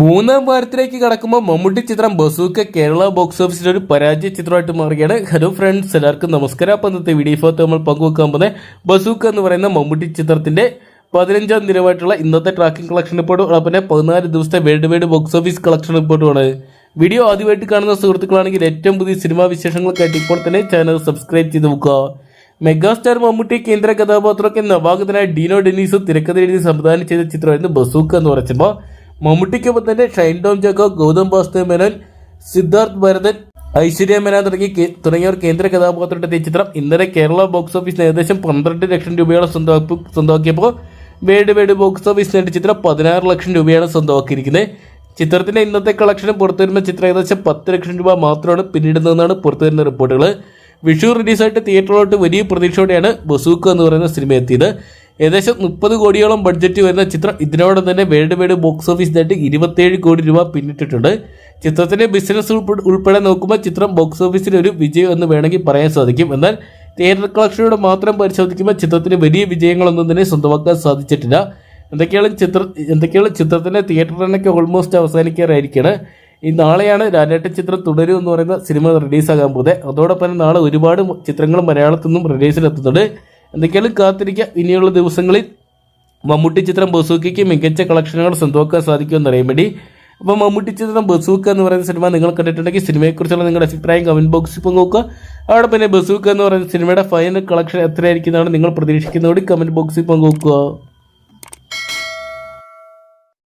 മൂന്നാം വാരത്തിലേക്ക് കടക്കുമ്പോൾ മമ്മൂട്ടി ചിത്രം ബസൂക്ക കേരള ബോക്സ് ഓഫീസിൽ ഒരു പരാജയ ചിത്രമായിട്ട് മാറുകയാണ്. ഹലോ ഫ്രണ്ട്സ് എല്ലാവർക്കും നമസ്കാരം. അപ്പം ഇന്നത്തെ വീഡിയോ ഫോത്ത് നമ്മൾ പങ്കുവെക്കാൻ പോകുന്നത് ബസൂക്ക എന്ന് പറയുന്ന മമ്മൂട്ടി ചിത്രത്തിന്റെ പതിനഞ്ചാം ദിനമായിട്ടുള്ള ഇന്നത്തെ ട്രാക്കിംഗ് കളക്ഷൻ റിപ്പോർട്ടും അതുപോലെ പതിനാല് ദിവസത്തെ world wide box office collection റിപ്പോർട്ടുമാണ് video ആദ്യമായിട്ട് കാണുന്ന സുഹൃത്തുക്കളാണെങ്കിൽ ഏറ്റവും പുതിയ സിനിമാ വിശേഷങ്ങൾക്കായിട്ട് ഇപ്പോൾ തന്നെ ചാനൽ സബ്സ്ക്രൈബ് ചെയ്ത് നോക്കുക മെഗാസ്റ്റാർ മമ്മൂട്ടി കേന്ദ്ര കഥാപാത്രമൊക്കെ നവാഗതനായ ഡീനോ ഡെനീസ് തിരക്കഥ എഴുതി സംവിധാനം ചെയ്ത ചിത്രമായിരുന്നു ബസൂക്ക എന്ന് പറയുമ്പോൾ മമ്മൂട്ടിക്കൊപ്പം തന്നെ ഷൈൻ ടോം ജാക്കോ ഗൗതം വാസുദേവ് മേനോൻ സിദ്ധാർത്ഥ് ഭരതൻ ഐശ്വര്യ മേനോൻ തുടങ്ങി തുടങ്ങിയവർ കേന്ദ്ര കഥാപാത്രത്തിൽ എത്തിയ ചിത്രം. ഇന്നലെ കേരള ബോക്സ് ഓഫീസിന് ഏകദേശം പന്ത്രണ്ട് ലക്ഷം രൂപയോളം സ്വന്തമാക്കി സ്വന്തമാക്കിയപ്പോൾ വേഡ് വേഡ് ബോക്സ് ഓഫീസ് നേടിയ ചിത്രം പതിനാറ് ലക്ഷം രൂപയാണ് സ്വന്തമാക്കിയിരിക്കുന്നത്. ചിത്രത്തിന്റെ ഇന്നത്തെ കളക്ഷനും പുറത്തുവരുന്ന ചിത്രം ഏകദേശം പത്ത് ലക്ഷം രൂപ മാത്രമാണ് പിന്നീട് പിന്നിടുന്നതെന്നാണ് പുറത്തുവരുന്ന റിപ്പോർട്ടുകൾ. വിഷു റിലീസായിട്ട് തിയേറ്ററിലോട്ട് വലിയ പ്രതീക്ഷയോടെയാണ് ബസൂക്ക എന്ന് പറയുന്ന സിനിമ എത്തിയത്. ഏകദേശം മുപ്പത് കോടിയോളം ബഡ്ജറ്റ് വരുന്ന ചിത്രം ഇതിനോടൊപ്പം തന്നെ വേൾഡ് വൈഡ് ബോക്സ് ഓഫീസ് നേട്ട് ഇരുപത്തേഴ് കോടി രൂപ പിന്നിട്ടിട്ടുണ്ട്. ചിത്രത്തിന്റെ ബിസിനസ് ഉൾപ്പെടെ നോക്കുമ്പോൾ ചിത്രം ബോക്സ് ഓഫീസിൽ ഒരു വിജയം എന്ന് വേണമെങ്കിൽ പറയാൻ സാധിക്കും. എന്നാൽ തിയേറ്റർ കളക്ഷനോട് മാത്രം പരിശോധിക്കുമ്പോൾ ചിത്രത്തിന് വലിയ വിജയങ്ങളൊന്നും തന്നെ സ്വന്തമാക്കാൻ സാധിച്ചിട്ടില്ല. എന്തൊക്കെയാണ് ചിത്ര എന്തൊക്കെയാണ് ചിത്രത്തിന്റെ തിയേറ്റർ റണ്ണൊക്കെ ഓൾമോസ്റ്റ് അവസാനിക്കാറായിരിക്കുകയാണ് ഈ നാളെയാണ് രാജേട്ടൻ ചിത്രം തുടരും എന്ന് പറയുന്ന സിനിമ റിലീസാകാൻ പോകുന്നത്. അതോടൊപ്പം നാളെ ഒരുപാട് ചിത്രങ്ങൾ മലയാളത്തിൽ നിന്നും റിലീസിലെത്തുന്നുണ്ട് എന്തൊക്കെയാണ് കാത്തിരിക്കുക? ഇനിയുള്ള ദിവസങ്ങളിൽ മമ്മൂട്ടി ചിത്രം ബസൂക്കയ്ക്ക് മികച്ച കളക്ഷനുകൾ സ്വന്തമാക്കാൻ സാധിക്കുമെന്ന് അറിയാൻ വേണ്ടി. അപ്പോൾ മമ്മൂട്ടി ചിത്രം ബസൂക്ക എന്ന് പറയുന്ന സിനിമ നിങ്ങൾ കണ്ടിട്ടുണ്ടെങ്കിൽ സിനിമയെക്കുറിച്ചുള്ള നിങ്ങളുടെ അഭിപ്രായം കമന്റ് ബോക്സിൽ പങ്കുവെക്കുക അവിടെ പിന്നെ ബസൂക്ക എന്ന് പറയുന്ന സിനിമയുടെ ഫൈനൽ കളക്ഷൻ എത്രയായിരിക്കുന്നതാണ് നിങ്ങൾ പ്രതീക്ഷിക്കുന്നതോടെ കമന്റ് ബോക്സിൽ പങ്കുവെക്കുക